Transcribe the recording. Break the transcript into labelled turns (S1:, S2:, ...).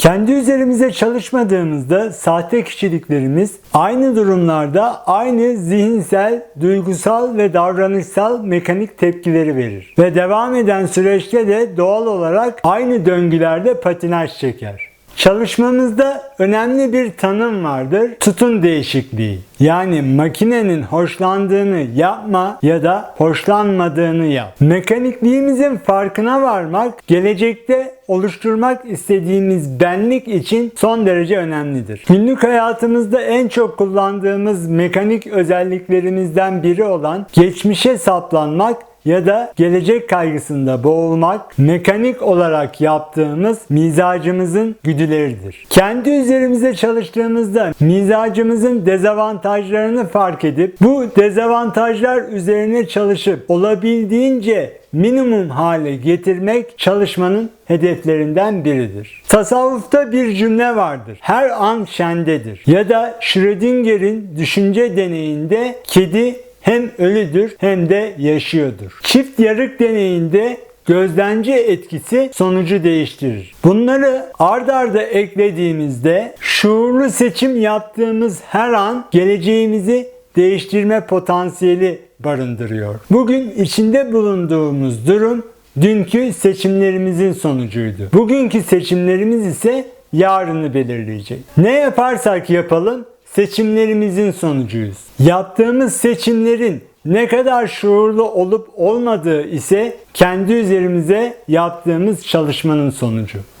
S1: Kendi üzerimize çalışmadığımızda sahte kişiliklerimiz aynı durumlarda aynı zihinsel, duygusal ve davranışsal mekanik tepkileri verir. Ve devam eden süreçte de doğal olarak aynı döngülerde patinaj çeker. Çalışmamızda önemli bir tanım vardır. Tutum değişikliği. Yani makinenin hoşlandığını yapma ya da hoşlanmadığını yap. Mekanikliğimizin farkına varmak gelecekte oluşturmak istediğimiz benlik için son derece önemlidir. Günlük hayatımızda en çok kullandığımız mekanik özelliklerimizden biri olan geçmişe saplanmak ya da gelecek kaygısında boğulmak mekanik olarak yaptığımız mizacımızın güdüleridir. Kendi üzerimize çalıştığımızda mizacımızın dezavantajlarını fark edip bu dezavantajlar üzerine çalışıp olabildiğince minimum hale getirmek çalışmanın hedeflerinden biridir. Tasavvufta bir cümle vardır. Her an şendedir. Ya da Schrödinger'in düşünce deneyinde kedi hem ölüdür hem de yaşıyordur. Çift yarık deneyinde gözlemci etkisi sonucu değiştirir. Bunları ard arda eklediğimizde şuurlu seçim yaptığımız her an geleceğimizi değiştirme potansiyeli barındırıyor. Bugün içinde bulunduğumuz durum dünkü seçimlerimizin sonucuydu. Bugünkü seçimlerimiz ise yarını belirleyecek. Ne yaparsak yapalım seçimlerimizin sonucuyuz. Yaptığımız seçimlerin ne kadar şuurlu olup olmadığı ise kendi üzerimize yaptığımız çalışmanın sonucu.